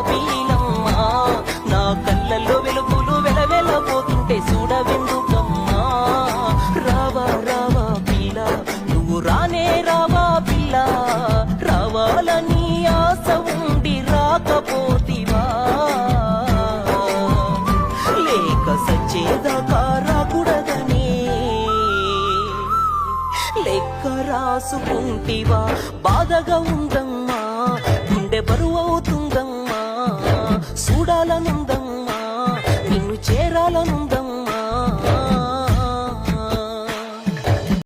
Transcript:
బీలమ్మా నా కళ్ళల్లో వెలుగులు వెలవెలబోతుంటే చూడవెందుకమ్మా. రావా రావా పిల్ల నువ్వు రావా పిల్ల. రావాలని ఆశ ఉండి రాకపోతివా. లేక సచ్చేదాకా రాకూడదనే. లెక్క రాసుకుంటివా. బాధగా ఉందం காலநந்தம்